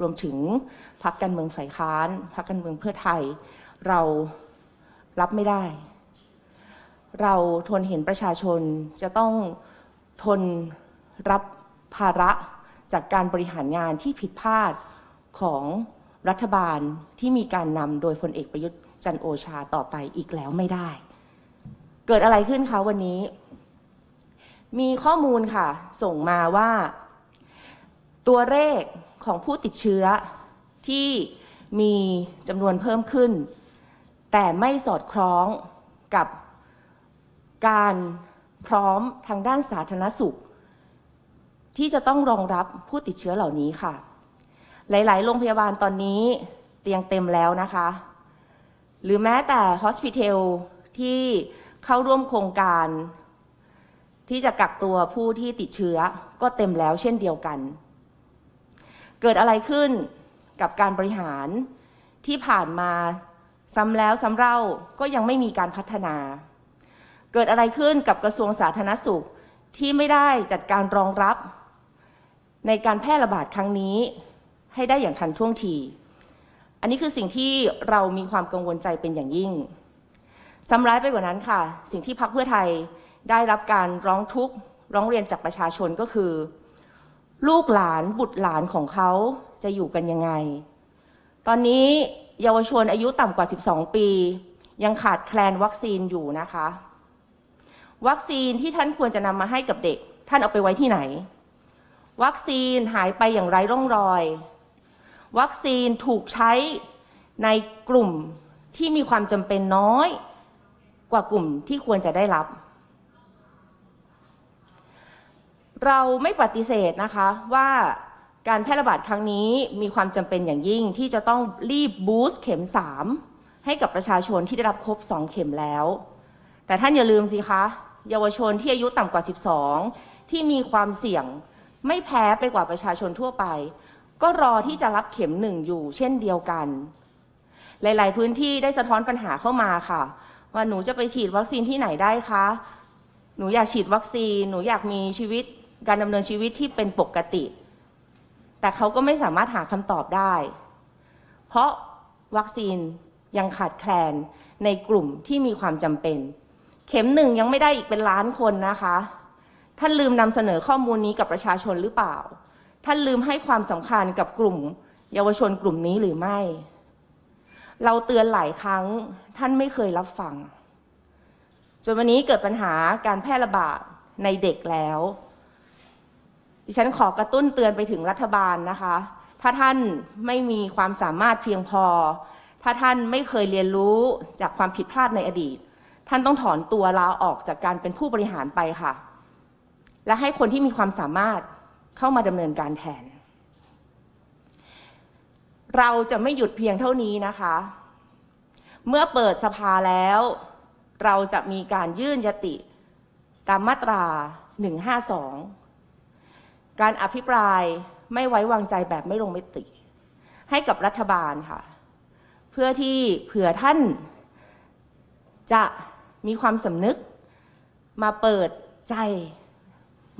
รวมถึงพรรคการเมืองฝ่ายค้านพรรคการเมืองเพื่อไทย เรารับไม่ได้ เราทนเห็นประชาชนจะต้องทนรับภาระจากการบริหารงานที่ผิดพลาดของรัฐบาลที่มีการนำโดยพลเอกประยุทธ์จันโอชาต่อไปอีกแล้วไม่ได้ เกิดอะไรขึ้นคะวันนี้ มีข้อมูลค่ะ ส่งมาว่า ตัวเลขของผู้ติดเชื้อที่มีจำนวนเพิ่มขึ้น แต่ไม่สอดคล้องกับการพร้อมทางด้านสาธารณสุข ที่จะต้องรองรับผู้ติดเชื้อเหล่านี้ค่ะ หลาย ๆ โรงพยาบาลตอนนี้เตียงเต็มแล้วนะคะ หรือแม้แต่ฮอสพิทอลที่เข้าร่วมโครงการ ที่จะกักตัวผู้ที่ติดเชื้อก็เต็มแล้วเช่นเดียวกัน เกิดอะไรขึ้นกับการบริหารที่ผ่านมาซ้ำแล้วซ้ำเล่าก็ยังไม่มีการพัฒนา เกิดอะไรขึ้นกับกระทรวงสาธารณสุขที่ไม่ได้จัดการรองรับ ในการแพร่ระบาดครั้งนี้ ให้ได้อย่างทันท่วงที อันนี้คือสิ่งที่เรามีความกังวลใจเป็นอย่างยิ่งซ้ำร้ายไปกว่านั้นค่ะ สิ่งที่พรรคเพื่อไทยได้รับการร้องทุกข์ร้องเรียนจากประชาชนก็คือ ลูกหลานบุตรหลานของเขาจะอยู่กันยังไง ตอนนี้เยาวชนอายุต่ำกว่า 12 ปี ยังขาดแคลนวัคซีนอยู่นะคะ วัคซีนที่ท่านควรจะนำมาให้กับเด็ก ท่านเอาไปไว้ที่ไหน วัคซีนหายไปอย่างไร้ร่องรอย วัคซีนถูกใช้ในกลุ่มที่มีความจำเป็นน้อย กว่ากลุ่มที่ควรจะได้รับ เราไม่ปฏิเสธนะคะว่าการแพร่ระบาดครั้งนี้มีความจำเป็นอย่างยิ่งที่จะต้องรีบบูสต์เข็ม 3 ให้กับประชาชนที่ได้รับครบ 2 เข็มแล้ว แต่ท่านอย่าลืมสิคะ เยาวชนที่อายุต่ำกว่า 12 ที่มีความเสี่ยงไม่แพ้ไปกว่าประชาชนทั่วไป ก็รอที่จะรับเข็มหนึ่งอยู่ เช่นเดียวกัน หลาย ๆ พื้นที่ได้สะท้อนปัญหาเข้ามาค่ะ ว่าหนูจะไปฉีดวัคซีนที่ไหนได้คะ หนูอยากฉีดวัคซีน หนูอยากมีชีวิต การดำเนินชีวิตที่เป็นปกติ แต่เขาก็ไม่สามารถหาคำตอบได้ เพราะวัคซีนยังขาดแคลนในกลุ่มที่มีความจำเป็น เข็มหนึ่งยังไม่ได้อีกเป็นล้านคนนะคะ ท่านลืมนำเสนอข้อมูลนี้กับประชาชนหรือเปล่า ท่านลืมให้ความสำคัญกับกลุ่ม เยาวชนกลุ่มนี้หรือไม่ เราเตือนหลายครั้งท่านไม่เคยรับฟัง จนวันนี้เกิดปัญหาการแพร่ระบาดในเด็กแล้ว ดิฉันขอกระตุ้นเตือนไปถึงรัฐบาลนะคะ ถ้าท่านไม่มีความสามารถเพียงพอ ถ้าท่านไม่เคยเรียนรู้จากความผิดพลาดในอดีต ท่านต้องถอนตัวลาออกจากการเป็นผู้บริหารไปค่ะ และให้คนที่มีความสามารถเข้ามาดำเนินการแทน เราจะไม่หยุดเพียงเท่านี้นะคะ เมื่อเปิดสภาแล้ว เราจะมีการยื่นยติตามมาตรา 152 การอภิปรายไม่ไว้วางใจแบบไม่ลงมติ ให้กับรัฐบาลค่ะ เพื่อที่เผื่อท่านจะมีความสำนึก มาเปิดใจ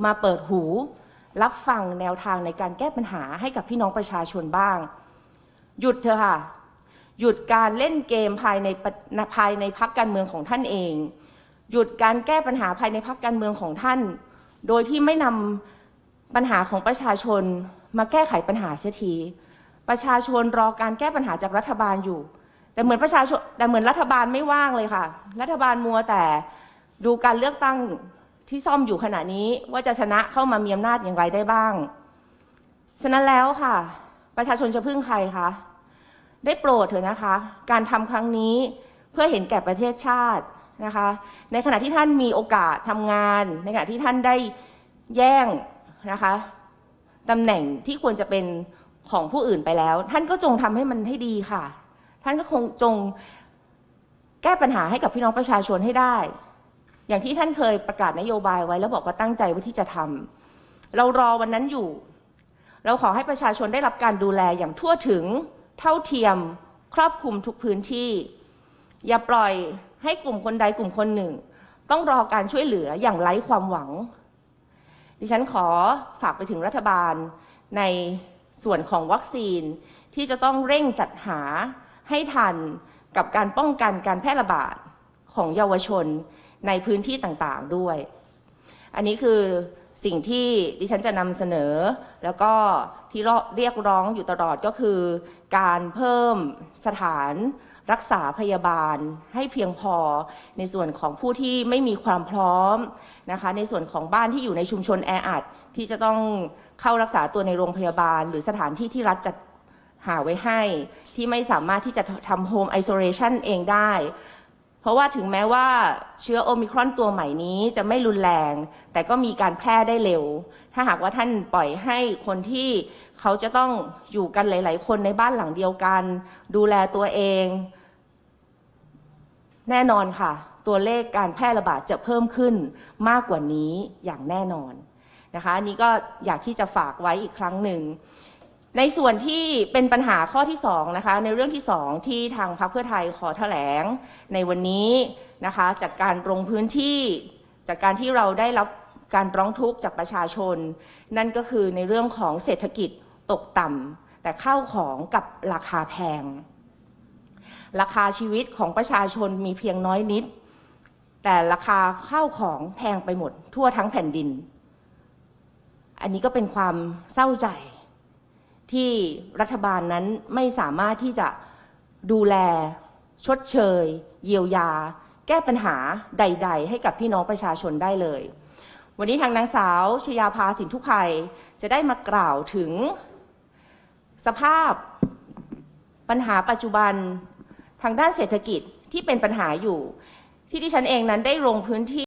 มาเปิดหู รับฟังแนวทางในการแก้ปัญหาให้กับพี่น้องประชาชนบ้าง หยุดเถอะค่ะ หยุดการเล่นเกมภายในภายในพักการเมืองของท่านเอง หยุดการแก้ปัญหาภายในพักการเมืองของท่าน โดยที่ไม่นำ ปัญหาของประชาชนมาแก้ไขปัญหาเสียทีประชาชนรอการแก้ปัญหาจากรัฐบาลอยู่ แต่เหมือนประชาชนแต่เหมือนรัฐบาลไม่ว่างเลยค่ะ รัฐบาลมัวแต่ดูการเลือกตั้งที่ซ่อมอยู่ขณะนี้ว่าจะชนะเข้ามามีอำนาจอย่างไรได้บ้าง ฉะนั้นแล้วค่ะ ประชาชนจะพึ่งใครคะได้โปรดเถอะนะคะ การทำครั้งนี้เพื่อเห็นแก่ประเทศชาตินะคะ ในขณะที่ท่านมีโอกาสทำงาน ในขณะที่ท่านได้แย่ง นะคะตำแหน่งที่ควรจะเป็นของผู้อื่นไปแล้ว ท่านก็จงทำให้มันให้ดีค่ะ ท่านก็คงจงแก้ปัญหาให้กับพี่น้องประชาชนให้ได้ อย่างที่ท่านเคยประกาศนโยบายไว้แล้วบอกว่าตั้งใจว่าที่จะทำเรารอวันนั้นอยู่ เราขอให้ประชาชนได้รับการดูแลอย่างทั่วถึงเท่าเทียมครอบคลุมทุกพื้นที่ อย่าปล่อยให้กลุ่มคนใดกลุ่มคนหนึ่ง ต้องรอการช่วยเหลืออย่างไร้ความหวัง ดิฉันขอฝากไปถึงรัฐบาลในส่วนของวัคซีนที่จะต้องเร่งจัดหาให้ทันกับการป้องกันการแพร่ระบาดของเยาวชนในพื้นที่ต่างๆด้วย อันนี้คือสิ่งที่ดิฉันจะนำเสนอ แล้วก็ที่เรียกร้องอยู่ตลอดก็คือ การเพิ่มสถานรักษาพยาบาลให้เพียงพอในส่วนของผู้ที่ไม่มีความพร้อม นะคะ ในส่วนของบ้านที่อยู่ในชุมชนแออัดที่จะต้องเข้ารักษาตัวในโรงพยาบาล หรือสถานที่ที่รัฐจัดหาไว้ให้ ที่ไม่สามารถที่จะทำโฮมไอโซเลชันเองได้ เพราะว่าถึงแม้ว่าเชื้อโอมิครอนตัวใหม่นี้จะไม่รุนแรง แต่ก็มีการแพร่ได้เร็ว ถ้าหากว่าท่านปล่อยให้คนที่เขาจะต้องอยู่กันหลาย ๆ คนในบ้านหลังเดียวกัน ดูแลตัวเอง แน่นอนค่ะ ตัวเลขการแพร่ระบาดจะเพิ่มขึ้นมากกว่านี้อย่างแน่นอนนะคะนี้ก็อยากที่จะฝากไว้อีกครั้งหนึ่ง ในส่วนที่เป็นปัญหาข้อที่สองนะคะในเรื่องที่สองที่ทางพรรคเพื่อไทยขอแถลง ในวันนี้นะคะจากการลงพื้นที่ จากการที่เราได้รับการร้องทุกข์จากประชาชน นั่นก็คือในเรื่องของเศรษฐกิจตกต่ำแต่ข้าวของกับราคาแพง ราคาชีวิตของประชาชนมีเพียงน้อยนิด แต่ราคาข้าวของแพงไปหมด ทั่วทั้งแผ่นดิน อันนี้ก็เป็นความเศร้าใจ ที่รัฐบาลนั้นไม่สามารถที่จะดูแล ชดเชย เยียวยา แก้ปัญหาใด ๆ ให้กับพี่น้องประชาชนได้เลย วันนี้ทางนางสาวชยาภาสินทุภัยจะได้มากล่าวถึง สภาพปัญหาปัจจุบันทางด้านเศรษฐกิจที่เป็นปัญหาอยู่ ที่ดิฉันเองนั้นได้ลงพื้นที่